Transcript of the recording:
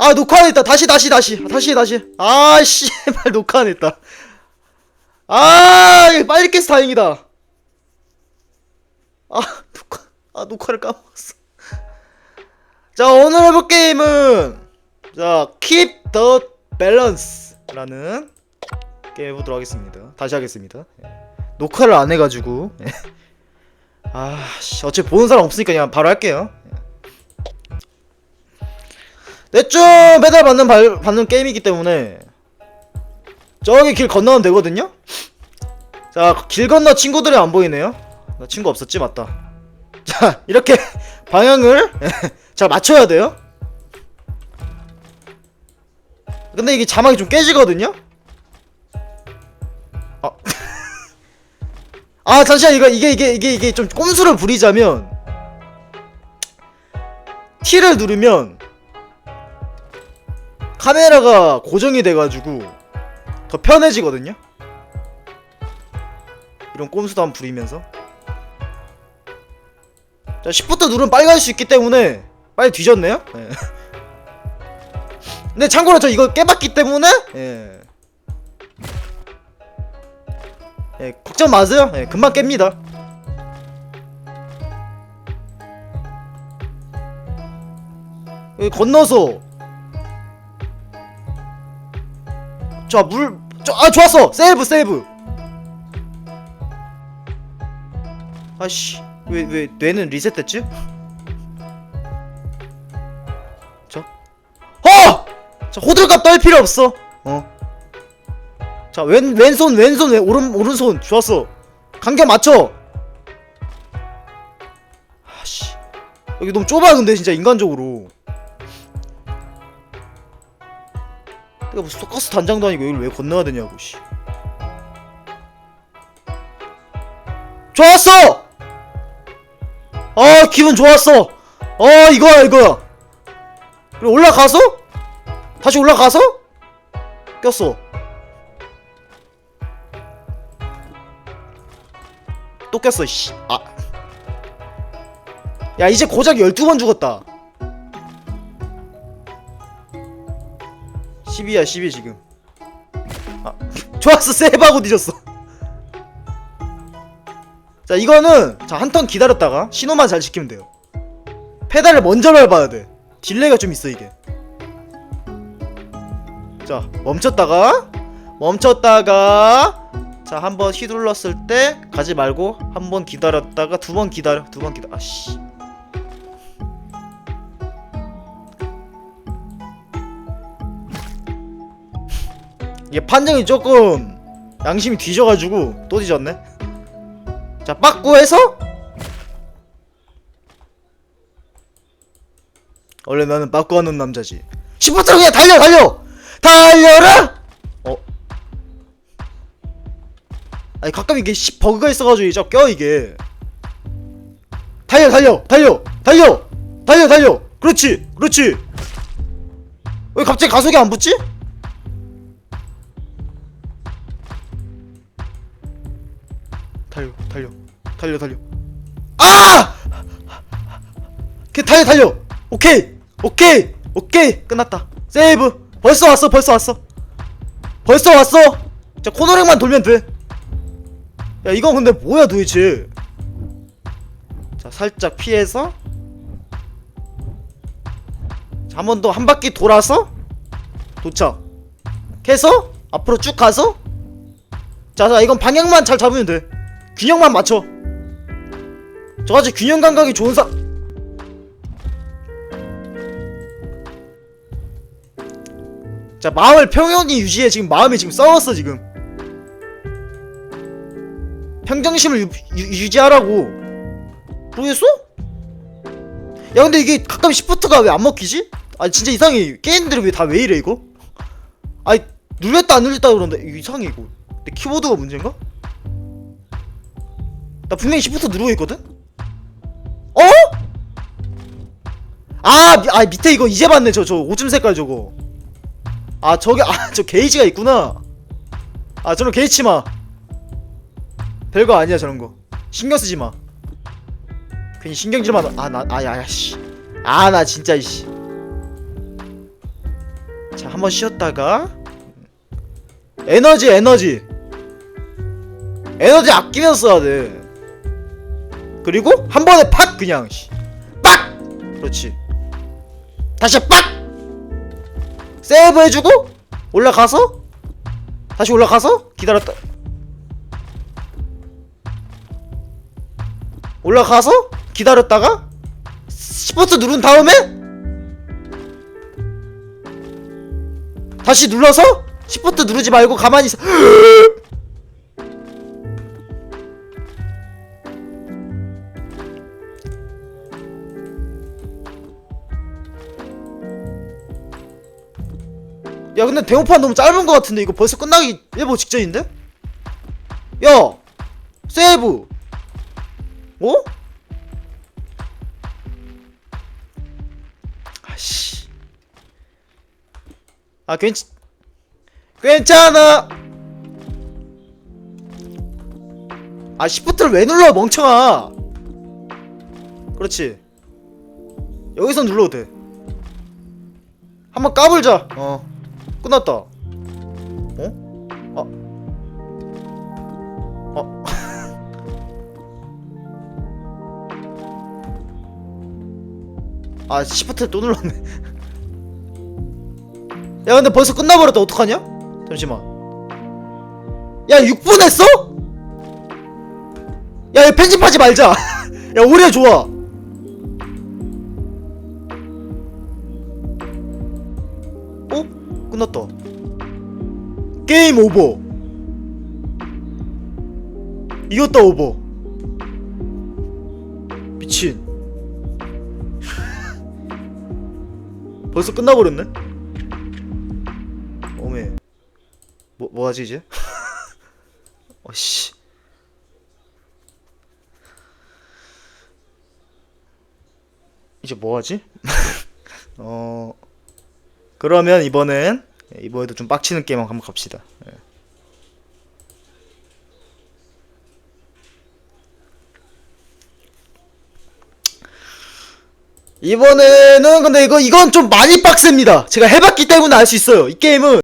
아 녹화 안 했다. 다시 다시 다시. 다시 다시. 아 씨발 녹화 안 했다. 아 빨리 깨서 다행이다. 아 녹화 아 녹화를 까먹었어. 자 오늘 해볼 게임은 자 Keep the Balance라는 게임 해보도록 하겠습니다. 다시 하겠습니다. 예. 녹화를 안 해가지고 예. 아씨 어차피 보는 사람 없으니까 그냥 바로 할게요 대충 매달 받는 발, 받는 게임이기 때문에 저기 길 건너면 되거든요. 자, 길 건너 친구들이 안 보이네요. 나 친구 없었지, 맞다. 자, 이렇게 방향을 잘 맞춰야 돼요. 근데 이게 자막이 좀 깨지거든요. 아, 아 잠시만 이거 이게 이게 이게 이게 좀 꼼수를 부리자면 T를 누르면 카메라가 고정이 돼가지고 더 편해지거든요. 이런 꼼수도 한번 부리면서 자 10부터 누르면 빨리 갈수 있기 때문에 빨리 뒤졌네요. 예. 근데 참고로 저 이거 깨봤기 때문에 예. 예, 걱정 마세요. 예, 금방 깹니다. 건너서 자, 물, 저, 아, 좋았어! 세이브, 세이브! 아씨, 왜, 왜, 뇌는 리셋됐지? 자, 어! 자, 호들갑 떨 필요 없어. 어. 자, 왼, 왼손, 왼손, 왼, 오른, 오른손. 좋았어. 간격 맞춰! 아씨. 여기 너무 좁아, 근데, 진짜, 인간적으로. 내가 무슨 소가스 단장도 아니고 여기를 왜 건너야 되냐고 씨. 좋았어! 아 기분 좋았어 어 이거야 이거야 그리고 올라가서 다시 올라가서 꼈어 또 꼈어 씨. 아. 야 이제 고작 12번 죽었다 12야 12 지금. 아 좋았어. 세이브하고 뒤졌어. 자 이거는 자 한 턴 기다렸다가 신호만 잘 지키면 돼요. 페달을 먼저 밟아야 돼. 딜레이가 좀 있어 이게. 자 멈췄다가 멈췄다가 자 한 번 휘둘렀을 때 가지 말고 한 번 기다렸다가 두 번 기다려 두 번 기다려 아씨 이게 판정이 조금 양심이 뒤져가지고 또 뒤졌네. 자 빠꾸 해서 원래 나는 빠꾸하는 남자지. 10부터 그냥 달려 달려 달려라. 어. 아니 가끔 이게 씨 버그가 있어가지고 이제 껴 이게. 달려 달려 달려 달려 달려 달려. 그렇지 그렇지. 왜 갑자기 가속이 안 붙지? 달려 달려 달려 달려. 아! 오케이 달려 달려. 오케이 오케이 오케이. 끝났다. 세이브. 벌써 왔어 벌써 왔어. 벌써 왔어. 자 코너링만 돌면 돼야 이건 근데 뭐야 도대체? 자 살짝 피해서. 자 한 번 더 한 바퀴 돌아서. 도착. 해서? 앞으로 쭉 가서? 자, 자 이건 방향만 잘 잡으면 돼 균형만 맞춰 저같이 균형 감각이 좋은 사 자, 마음을 평온히 유지해. 지금 마음이 지금 썩었어, 지금. 평정심을 유, 유, 유 지하라고. 모르겠어? 야, 근데 이게 가끔 시프트가 왜 안 먹히지? 아, 진짜 이상해. 게임들이 왜 다 왜 이래, 이거? 아니, 눌렸다, 안 눌렸다 그러는데, 이상해, 이거. 내 키보드가 문제인가? 나 분명히 시프트 누르고 있거든? 어? 아, 미, 아 밑에 이거 이제 봤네 저 저 오줌 색깔 저거. 아 저게 아 저 게이지가 있구나. 아 저런 게이치마. 별거 아니야 저런 거. 신경 쓰지 마. 괜히 신경질만 아나 아야야 씨아 나 진짜 이씨. 자 한번 쉬었다가. 에너지 에너지. 에너지 아끼면서 써야 돼 그리고 한 번에 팍 그냥 씨. 빡! 그렇지. 다시 빡! 세이브 해주고 올라가서 다시 올라가서 기다렸다. 올라가서 기다렸다가 시프트 누른 다음에 다시 눌러서 시프트 누르지 말고 가만히 있어 야 근데 대모판 너무 짧은 것 같은데 이거 벌써 끝나기 일보 직전인데? 야 세이브. 어? 아씨. 아 괜찮 괜찮아. 아 시프트를 왜 눌러 멍청아. 그렇지. 여기서 눌러도 돼. 한번 까불자. 어 끝났다 어? 아 어? 아 시프트 또 눌렀네 야 근데 벌써 끝나버렸다 어떡하냐? 잠시만 야 6분 했어? 야 이거 편집하지 말자 야 오히려 좋아 게임 오버 이겼다 오버 미친 벌써 끝나버렸네? 어메 뭐, 뭐하지 이제? 어씨 이제 뭐하지? 어 그러면 이번엔 예, 이번에도 좀 빡치는 게임 한번 갑시다. 예. 이번에는 근데 이거 이건 좀 많이 빡셉니다. 제가 해봤기 때문에 알 수 있어요. 이 게임은